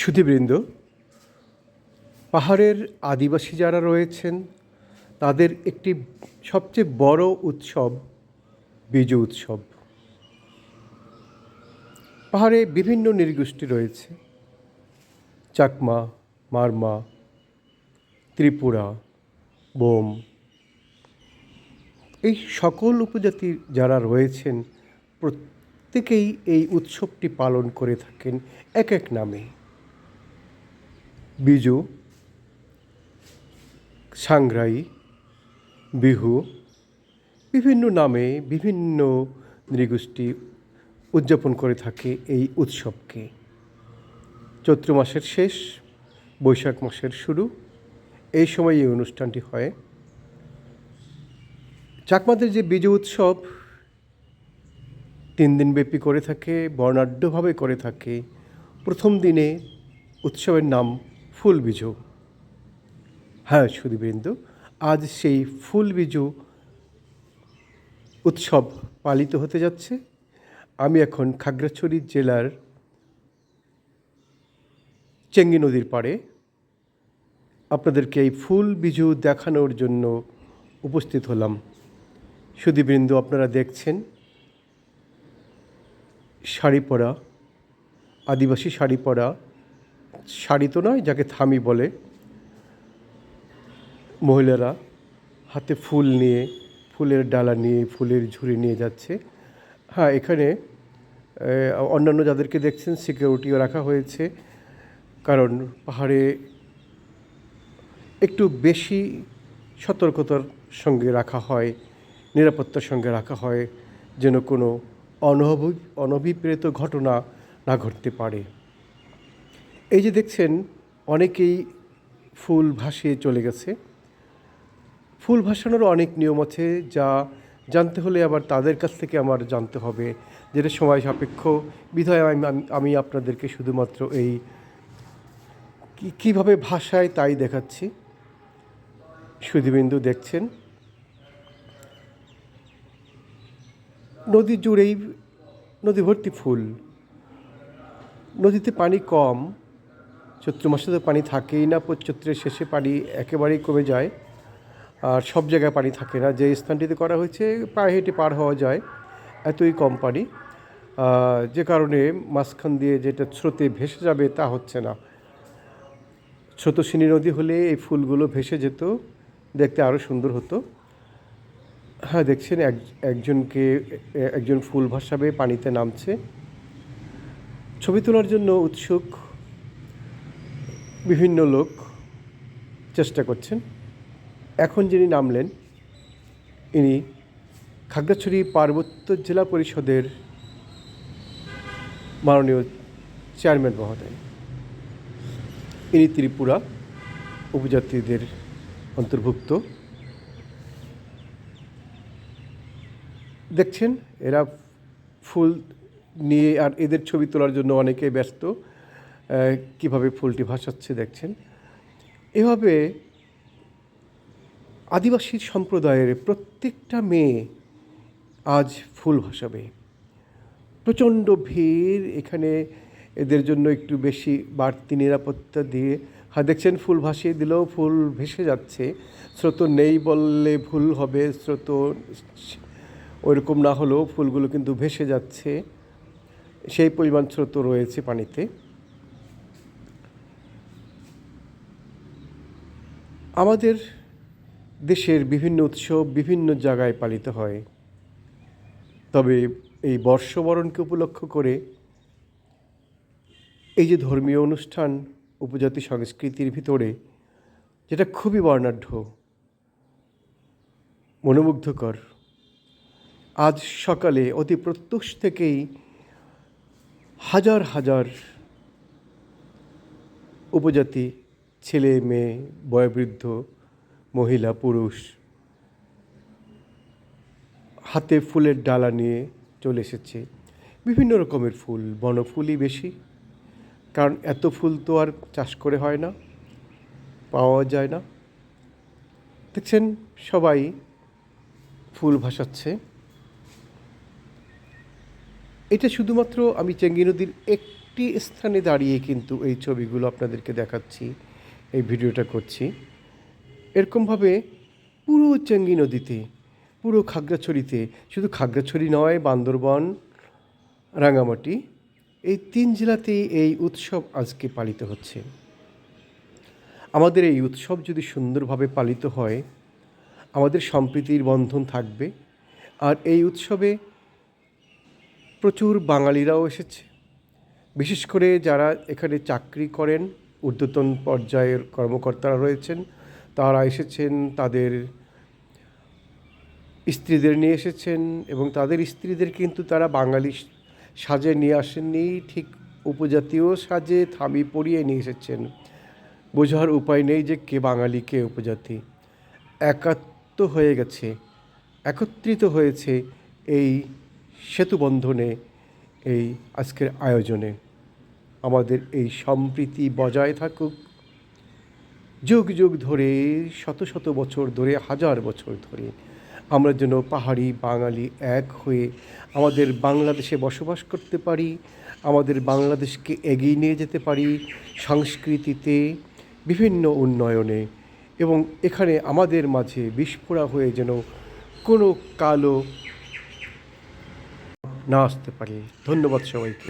সুধীবৃন্দ, পাহাড়ের আদিবাসী যারা রয়েছেন, তাদের একটি সবচেয়ে বড় উৎসব বিজু উৎসব। পাহাড়ে বিভিন্ন নৃগোষ্ঠী রয়েছে, চাকমা, মারমা, ত্রিপুরা, বোম। এই সকল উপজাতি যারা রয়েছেন, প্রত্যেকেই এই উৎসবটি পালন করে থাকেন এক এক নামে। বিজু সাংগ্রাই বিহু, বিভিন্ন নামে বিভিন্ন নৃগোষ্ঠী উদযাপন করে থাকে এই উৎসবকে। চৈত্র মাসের শেষ, বৈশাখ মাসের শুরু। এই সময় এই অনুষ্ঠানটি হয়। চাকমাদের যে বিজু উৎসব, তিন দিনব্যাপী করে থাকে, বর্ণাঢ্যভাবে করে থাকে। প্রথম দিনে উৎসবের নাম ফুল বিজু। হ্যাঁ সুদীবৃন্দ আজ সেই ফুল বিজু উৎসব পালিত হতে যাচ্ছে। আমি এখন খাগড়াছড়ি জেলার চেঙ্গি নদীর পাড়ে আপনাদেরকে এই ফুল বিজু দেখানোর জন্য উপস্থিত হলাম। সুদীবৃন্দ আপনারা দেখছেন শাড়ি পরা আদিবাসী শাড়ি পরা শাড়ি তো নয়, যাকে থামি বলে। মহিলারা হাতে ফুল নিয়ে, ফুলের ডালা নিয়ে, ফুলের ঝুড়ি নিয়ে যাচ্ছে। হ্যাঁ এখানে অন্যান্য যাদেরকে দেখছেন সিকিউরিটিও রাখা হয়েছে। কারণ পাহাড়ে একটু বেশি সতর্কতার সঙ্গে রাখা হয়, নিরাপত্তার সঙ্গে রাখা হয়, যেন কোনো অনভি অনভিপ্রেত ঘটনা না ঘটতে পারে। এই যে দেখছেন, অনেকেই ফুল ভাসিয়ে চলে গেছে। ফুল ভাসানোরও অনেক নিয়ম আছে যা জানতে হলে আবার তাদের কাছ থেকে আমার জানতে হবে। যেটা সময় সাপেক্ষ। বিধায় আমি, আমি- আপনাদেরকে শুধুমাত্র এই কীভাবে ভাষায় তাই দেখাচ্ছি। সুধীবিন্দু দেখছেন। নদী জুড়েই নদী ভর্তি ফুল। নদীতে পানি কম। চৈত্র মাসে তো পানি থাকেই না চৈত্রের শেষে পানি একেবারেই কমে যায়। আর সব জায়গায় পানি থাকে না। যে স্থানটিতে করা হয়েছে পায়ে হেঁটে পার হওয়া যায়। এতই কম পানি। যে কারণে মাঝখান দিয়ে যেটা স্রোতে ভেসে যাবে তা হচ্ছে না। স্রোতস্বিনী নদী হলে এই ফুলগুলো ভেসে যেত, দেখতে আরও সুন্দর হতো। হ্যাঁ দেখছেন, এক, একজনকে একজন ফুল ভাসাবে, পানিতে নামছে। ছবি তোলার জন্য উৎসুক বিভিন্ন লোক চেষ্টা করছেন। এখন যিনি নামলেন, ইনি খাগড়াছড়ি পার্বত্য জেলা পরিষদের মাননীয় চেয়ারম্যান মহোদয়। ইনি ত্রিপুরা উপজাতিদের অন্তর্ভুক্ত। দেখছেন, এরা ফুল নিয়ে আর এদের ছবি তোলার জন্য অনেকে ব্যস্ত। কীভাবে ফুলটি ভাসাচ্ছে দেখছেন? এভাবে আদিবাসী সম্প্রদায়ের প্রত্যেকটা মেয়ে আজ ফুল ভাসাবে। প্রচণ্ড ভিড়, এখানে এদের জন্য একটু বেশি বাড়তি নিরাপত্তা দিয়ে হ্যাঁ দেখছেন ফুল ভাসিয়ে দিলেও ফুল ভেসে যাচ্ছে। স্রোত নেই বললে ভুল হবে, স্রোত ওইরকম না হলেও ফুলগুলো কিন্তু ভেসে যাচ্ছে। সেই পরিমাণ স্রোত রয়েছে পানিতে। আমাদের দেশের বিভিন্ন উৎসব বিভিন্ন জায়গায় পালিত হয়। তবে এই বর্ষবরণকে উপলক্ষ করে এই যে ধর্মীয় অনুষ্ঠান, উপজাতি সংস্কৃতির ভিতরে যেটা খুবই বর্ণাঢ্য, মনোমুগ্ধকর, আজ সকালে অতি প্রত্যুষ থেকেই হাজার হাজার উপজাতি ছেলে, মেয়ে, বয়োবৃদ্ধ, মহিলা, পুরুষ, হাতে ফুলের ডালা নিয়ে চলে এসেছে। বিভিন্ন রকমের ফুল, বনফুলই বেশি, কারণ এত ফুল তো আর চাষ করে হয় না, পাওয়া যায় না। দেখছেন, সবাই ফুল ভাসাচ্ছে। এটা শুধুমাত্র আমি চেঙ্গি নদীর একটি স্থানে দাঁড়িয়ে কিন্তু এই ছবিগুলো আপনাদেরকে দেখাচ্ছি। এই ভিডিওটা করছি। এরকমভাবে পুরো চেঙ্গি নদীতে, পুরো খাগড়াছড়িতে, শুধু খাগড়াছড়ি নয়, বান্দরবন রাঙামাটি এই তিন জেলাতেই এই উৎসব আজকে পালিত হচ্ছে। আমাদের এই উৎসব যদি সুন্দরভাবে পালিত হয়, আমাদের সম্প্রীতির বন্ধন থাকবে, আর এই উৎসবে প্রচুর বাঙালিরাও এসেছে। বিশেষ করে যারা এখানে চাকরি করেন ঊর্ধ্বতন পর্যায়ের কর্মকর্তারা রয়েছেন। তারা এসেছেন, তাদের স্ত্রীদের নিয়ে এসেছেন এবং তাদের স্ত্রীদের কিন্তু তারা বাঙালি সাজে নিয়ে আসেননি, ঠিক উপজাতীয় সাজে থামি পরিয়ে নিয়ে এসেছেন। বোঝার উপায় নেই যে কে বাঙালি, কে উপজাতি। একাত্ম হয়ে গেছে, একত্রিত হয়েছে এই সেতুবন্ধনে, এই আজকের আয়োজনে। আমাদের এই সম্প্রীতি বজায় থাকুক। যুগ যুগ ধরে, শত শত বছর ধরে, হাজার বছর ধরে আমরা যেন পাহাড়ি বাঙালি এক হয়ে আমাদের বাংলাদেশে বসবাস করতে পারি, আমাদের বাংলাদেশকে এগিয়ে নিয়ে যেতে পারি সংস্কৃতিতে বিভিন্ন উন্নয়নে এবং এখানে আমাদের মাঝে বিস্ফোরা হয়ে যেন কোনো কালো না আসতে পারে। ধন্যবাদ সবাইকে।